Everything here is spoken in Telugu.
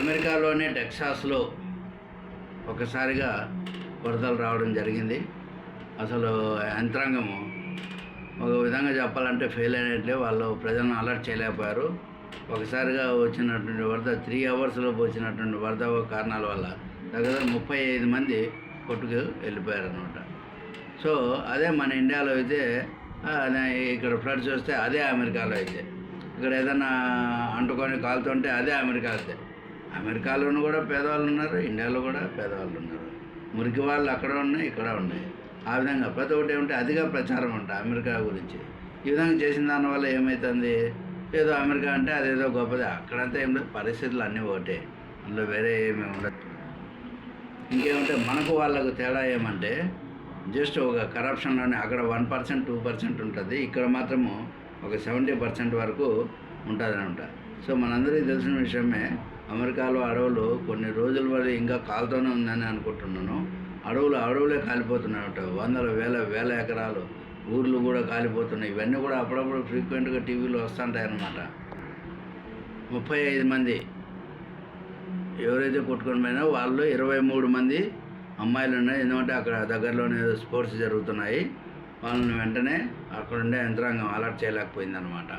అమెరికాలోని టెక్సాస్లో ఒకసారిగా వరదలు రావడం జరిగింది. అసలు యంత్రాంగము ఒక విధంగా చెప్పాలంటే ఫెయిల్ అయినట్లే వాళ్ళు ప్రజలను అలర్ట్ చేయలేకపోయారు. ఒకసారిగా వచ్చినటువంటి వరద త్రీ అవర్స్లో వచ్చినటువంటి వరద కారణాల వల్ల దగ్గర ముప్పై ఐదు మంది కొట్టుకు వెళ్ళిపోయారు అనమాట సో అదే మన ఇండియాలో అయితే అదే ఇక్కడ ఫ్లడ్స్ వస్తే అదే అమెరికాలో అయితే. ఇక్కడ ఏదైనా అంటుకొని కాలుతుంటే అదే అమెరికా అయితే. అమెరికాలోనూ కూడా పేదవాళ్ళు ఉన్నారు ఇండియాలో కూడా పేదవాళ్ళు ఉన్నారు. మురికి వాళ్ళు అక్కడ ఉన్నాయి ఇక్కడ ఉన్నాయి. ఆ విధంగా ప్రతి ఒక్కటి ఏమంటే అదిగా ప్రచారం అంట అమెరికా గురించి. ఈ విధంగా చేసిన దానివల్ల ఏమవుతుంది ఏదో అమెరికా అంటే అదేదో గొప్పది. అక్కడంతా ఏం లేదు పరిస్థితులు అన్నీ ఒకటే. అందులో వేరే ఏమీ ఉండదు. ఇంకేమంటే మనకు వాళ్ళకు తేడా ఏమంటే జస్ట్ ఒక కరప్షన్లోనే అక్కడ వన్ పర్సెంట్ టూ పర్సెంట్ ఉంటుంది. ఇక్కడ మాత్రము ఒక సెవెంటీ పర్సెంట్ వరకు ఉంటుంది అనమాట సో మనందరికీ తెలిసిన విషయమే అమెరికాలో అడవులు కొన్ని రోజుల వరకు ఇంకా కాలుతూనే ఉందని అనుకుంటున్నాను. అడవులు అడవులే కాలిపోతున్నాయట. వందల వేల వేల ఎకరాలు ఊర్లు కూడా కాలిపోతున్నాయి. ఇవన్నీ కూడా అప్పుడప్పుడు ఫ్రీక్వెంట్గా టీవీలో వస్తుంటాయి అన్నమాట ముప్పై ఐదు మంది ఎవరైతే కొట్టుకొని పోయినా వాళ్ళు ఇరవై మూడు మంది అమ్మాయిలు ఉన్నాయి. ఎందుకంటే అక్కడ దగ్గరలోనే స్పోర్ట్స్ జరుగుతున్నాయి. వాళ్ళని వెంటనే అక్కడ ఉండే యంత్రాంగం అలర్ట్ చేయలేకపోయింది అనమాట